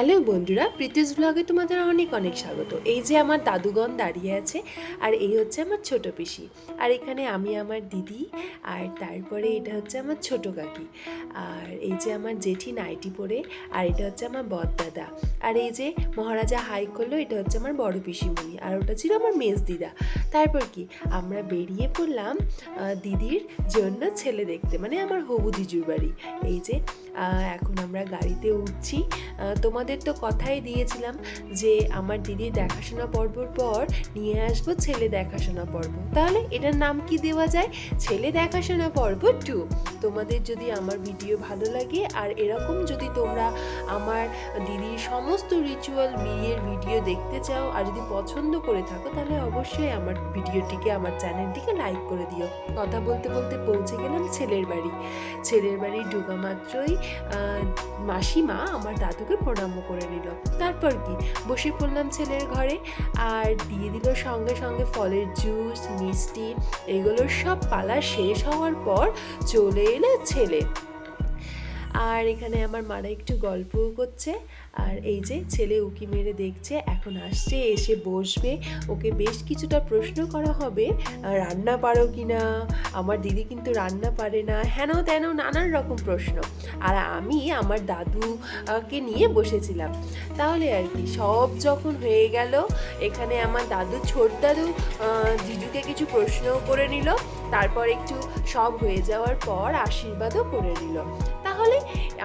Hello বন্ধুরা প্রীতিস ব্লগে তোমাদের অনেক অনেক স্বাগত। এই যে আমার দাদুগণ দাঁড়িয়ে আছে আর এই হচ্ছে আমার ছোট পিসি। আর এখানে আমি আমার দিদি আর তারপরে এটা হচ্ছে আমার ছোট কাকি। আর এই যে আমার জেঠি নাইটি পরে আর এটা হচ্ছে আমার বদদাদা। আর এই যে মহারাজা হাই করল এটা হচ্ছে আমার বড় পিসিমণি। আর ওটা ছিল আমার মেজ দিদা। তারপর কি আমরা বেরিয়ে পড়লাম দিদির জন্য ছেলে দেখতে মানে আমার হবু জিজুর বাড়ি। এই যে এখন আমরা গাড়িতে উঠছি। আহ, তোমাদের তো কথাই দিয়েছিলাম যে আমার দিদির দেখাশোনা পর্বর পর নিয়ে আসব ছেলে দেখাশোনা পর্ব। তাহলে এটার নাম কি দেওয়া যায়? ছেলে দেখাশোনা পর্ব টু। তোমাদের যদি আমার ভিডিও ভালো লাগে আর এরকম যদি তোমরা আমার দিদির সমস্ত রিচুয়াল বিয়ের ভিডিও দেখতে চাও আর যদি পছন্দ করে থাকো, তাহলে অবশ্যই আমার ভিডিওটিকে আমার চ্যানেলটিকে লাইক করে দিও। কথা বলতে বলতে পৌঁছে গেলাম ছেলের বাড়ি। ছেলের বাড়ি ঢোকা মাত্রই মাসিমা আমার দাদুকে প্রণাম করে নিল। তারপর কি? বসে পড়লাম ছেলের ঘরে, আর দিয়ে দিল সঙ্গে সঙ্গে ফলের জুস মিষ্টি এগুলোর সব পালা শেষ হওয়ার পর চলে এলো ছেলে। আর এখানে আমার মারা একটু গল্পও করছে। আর এই যে ছেলে উকি মেরে দেখছে, এখন আসছে, এসে বসবে। ওকে বেশ কিছুটা প্রশ্ন করা হবে রান্না পারো কি না আমার দিদি কিন্তু রান্না পারে না। হেন তেন নানান রকম প্রশ্ন। আর আমি আমার দাদুকে নিয়ে বসেছিলাম। তাহলে আর কি, সব যখন হয়ে গেল, এখানে আমার দাদু, ছোট দাদু জিজুকে কিছু প্রশ্নও করে নিল। তারপর একটু সব হয়ে যাওয়ার পর আশীর্বাদও করে নিল।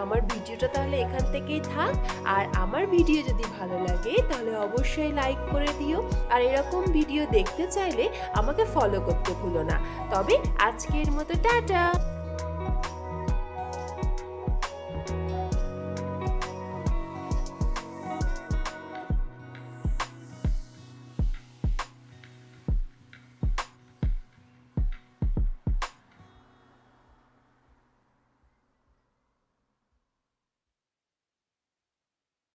আমার ভিডিওটা তাহলে এখান থেকেই থাক। আর আমার ভিডিও যদি ভালো লাগে, তাহলে অবশ্যই লাইক করে দিও। আর এরকম ভিডিও দেখতে চাইলে আমাকে ফলো করতে ভুলো না। তবে আজকের মতো, টাটা!